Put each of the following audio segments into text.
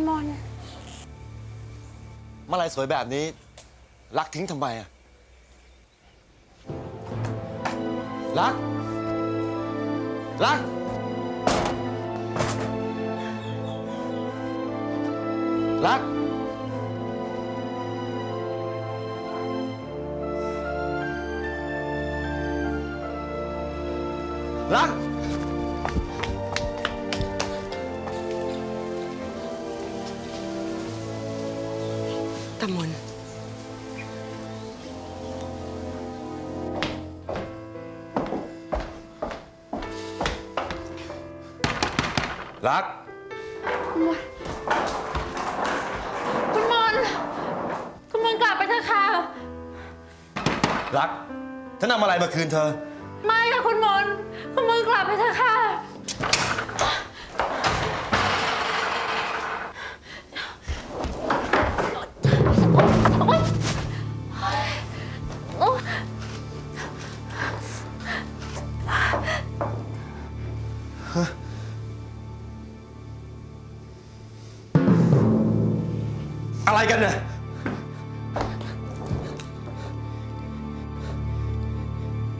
รักคุณมนมาลายสวยแบบนี้ รักทิ้งทำไมอะรัก รัก รัก รัก รัก คุณมนคุณมนกลับไปเถอะค่ะ รักฉันนำอะไรมาคืนเธอ ไม่ค่ะคุณมนคุณมนกลับไปเถอะค่ะอะไรกันเนี่ย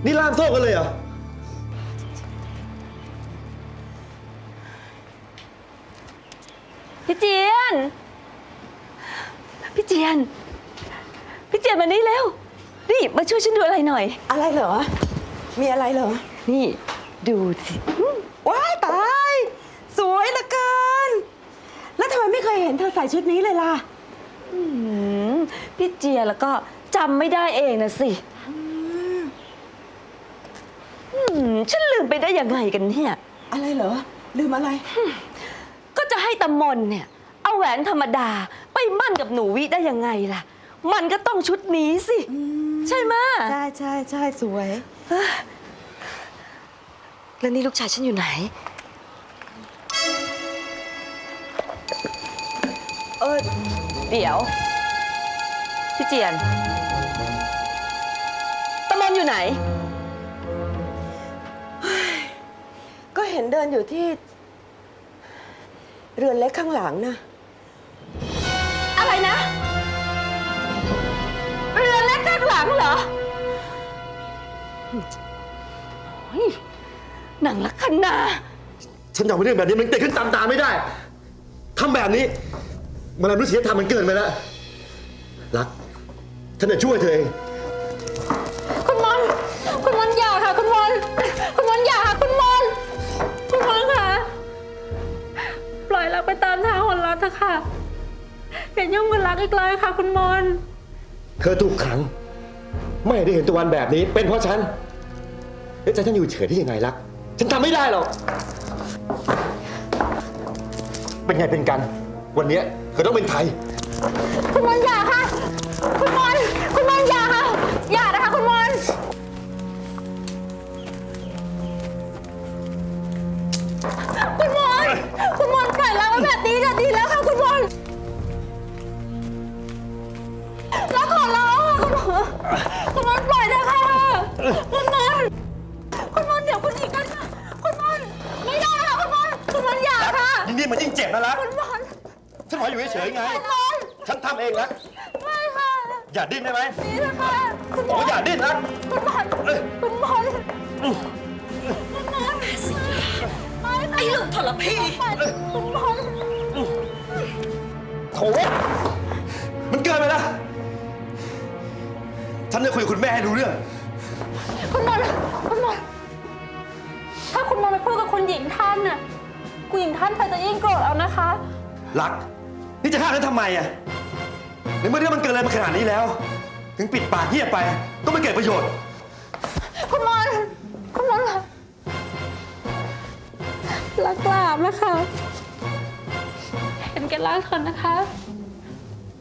นี่ล่ามโซ่กันเลยเหรอ พี่เจียน พี่เจียน พี่เจียนมานี่เร็ว นี่มาช่วยฉันดูอะไรหน่อย อะไรเหรอ มีอะไรเหรอ นี่ดูสิว้ายตาย สวยเหลือเกิน แล้วทำไมไม่เคยเห็นเธอใส่ชุดนี้เลยล่ะอืม พี่เจียนแล้วก็จำไม่ได้เองนะสิอืมฉันลืมไปได้ยังไงกันเนี่ย อะไรเหรอ ลืมอะไร ก็จะให้ตำมนเนี่ย เอาแหวนธรรมดาไปมั่นกับหนูวิได้ยังไงล่ะ มันก็ต้องชุดนี้สิ ใช่ไหมะใช่ใช่ใช่สวย แล้วนี่ลูกชายฉันอยู่ไหน เออเดี๋ยว พี่เจียนตำมนอยู่ไหน ก็เห็นเดินอยู่ที่ เรือนเล็กข้างหลังนะอะไรนะ เรือเล็กข้างหลังเหรอโอ้ยหนังลักษณาฉันยอมให้เรื่องแบบนี้มันเกิดขึ้นตามตาไม่ได้ทำแบบนี้ มันอะไรมนุษยธรรมมันเกินไปแล้วรัก ฉันจะช่วยเธอเอง คุณมนคุณมนอย่าค่ะ คุณมนคุณมนอย่าค่ะ คุณมนคุณมนค่ะ ปล่อยรักไปตามทางของรักเถอะค่ะอย่ายุ่งกับรักอีกเลยค่ะ คุณมนเธอถูกขัง ไม่ได้เห็นตะวันแบบนี้ เป็นเพราะฉันแล้วจะฉันอยู่เฉยได้ยังไงรัก ฉันทำไม่ได้หรอก เป็นไงเป็นกัน วันเนี้ยเธอต้องเป็นไทย คุณมนอย่าค่ะ คุณมนคุณมนอย่าค่ะ อย่านะคะคุณมนคุณมนคุณมนปล่อยรักไว้แบบนี้ก็ดีแล้วค่ะคุณมนรักขอร้องค่ะคุณมนคุณมนปล่อยเถอะค่ะคุณมนคุณมนเดี๋ยวคุณอีกกันค่ะ คุณมนไม่ได้ค่ะคุณมนคุณมนอย่าค่ะยิ่งนี่มันยิ่งเจ็บนะรักคุณมนฉันขออยู่เฉยๆไง คุณมน ฉันทำเองรักไม่ค่ะอย่าดิ้นได้ไหมนี่นะคะคุณบอกว่าอย่าดิ้นรักคุณบอลเอ้ยคุณบอลคุณบอลไอ้ลูกทรพีคุณบอลโถมันเกินไปแล้ว ฉันจะคุยกับคุณแม่ให้รู้เรื่อง คุณบอลคุณบอลถ้าคุณบอลไปพูดกับคุณหญิงท่านน่ะคุณหญิงท่านเธอจะยิ่งโกรธเอานะคะ รัก นี่จะฆ่าฉันทำไมอะในเมื่อเรื่องมันเกินเลยมาขนาดนี้แล้ว ถึงปิดปากเงียบไปก็ไม่เกิดประโยชน์ คุณบอลคุณบอลรักกราบนะคะ เห็นแก่รักเถอะนะคะ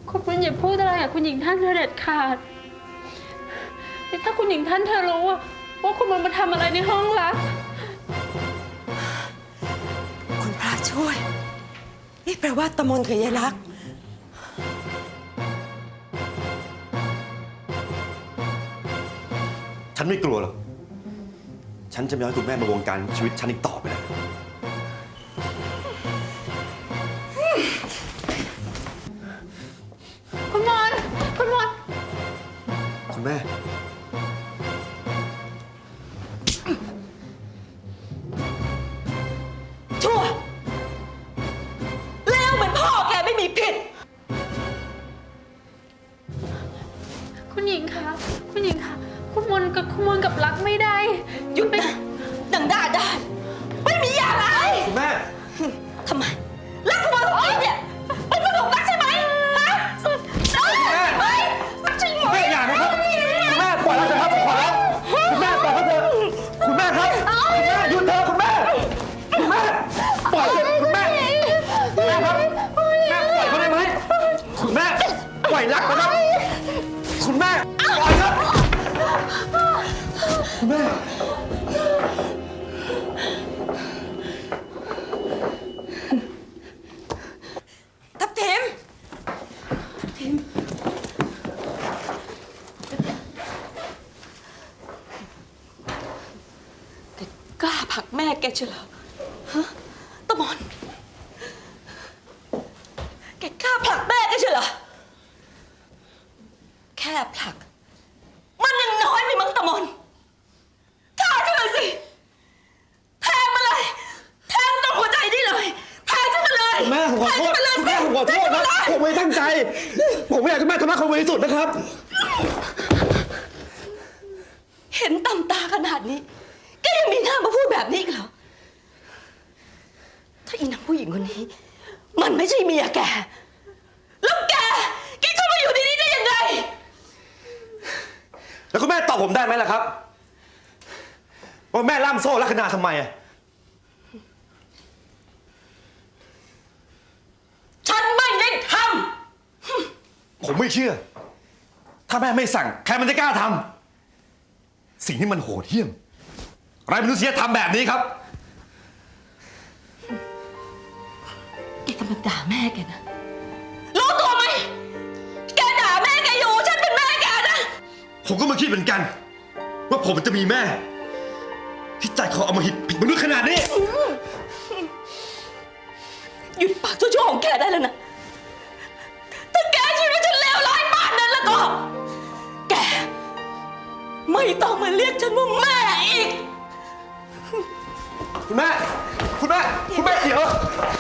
คุณบอลอย่าพูดอะไรกับคุณหญิงท่านเธอเด็ดขาดนี่ถ้าคุณหญิงท่านเธอรู้ว่าว่าคุณบอลมาทำอะไรในห้องรัก คุณพระช่วย นี่แปลว่าตะมนคือยยรัก ฉันไม่กลัวหรอก ฉันจะไม่ให้คุณแม่มาวงการชีวิตฉันอีกต่อไปแล้วคุณมอนคุณมอนคุณแม่ นกับขมวนกับรักไม่ได้ หยุดไป กแม่แกเชียวเหรอฮะตะมอน แกกล้าผลักแม่แกเชียวเหรอ แค่ผลัก มันยังน้อยไปมั้งตะมอนฆ่าฉันเลยสิ แทงมาเลย แทงตรงหัวใจนี่เลย แทงฉันมาเลยแม่ผมขอโทษแทงฉันมาเลยคุณแม่ผมขอโทษครับแทงฉันมาเลย ผมไม่ตั้งใจ ผมไม่อยากให้แม่ทำร้ายคนบริสุทธิ์นะครับ เห็นตำตาขนาดนี้แกยังมีหน้ามาพูดแบบนี้อีกเหรอ ถ้าอีนางผู้หญิงคนนี้ มันไม่ใช่เมียแก แล้วแก แกเข้ามาอยู่ที่นี่ได้ยังไง แล้วคุณแม่ตอบผมได้ไหมล่ะครับ ว่าแม่ล่ามโซ่ลักษณาทำไมอะฉันไม่ได้ทผมไม่เชื่อ ถ้าแม่ไม่สั่ง ใครมันจะกล้าทำสิ่งที่มันโหดเหี้ยมไรมนุษยธรรมแบบนี้ครับ กกำลังด่าแม่แกนะ รู้ตัวไหม แกด่าแม่แกอยู่ ฉันเป็นแม่แกนะ ผมก็มาคิดเหมือนกัน ว่าผมจะมีแม่ ที่ใจคอเอามาหิดผิดมนุษย์ขนาดนี้ หยุดปากชั่วๆของแกได้แล้วนะ ถ้าแกคิดว่าฉันเลวร้ายป่านนั้นแล้วก็ แก ไม่ต้องมาเรียกฉันว่าแม่อีก คุณแม่ คุณแม่ คุณแม่เดี๋ยวฉันบอกแล้ว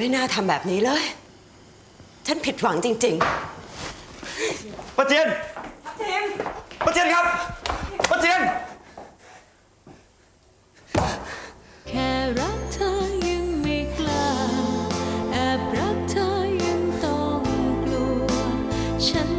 ไม่น่าทำแบบนี้เลย ฉันผิดหวังจริง ป้าเจียนป้าเจียนครับป้าเจียน แค่รักเธอยังไม่กล้า แอบรักเธอยังต้องกลัว ฉัน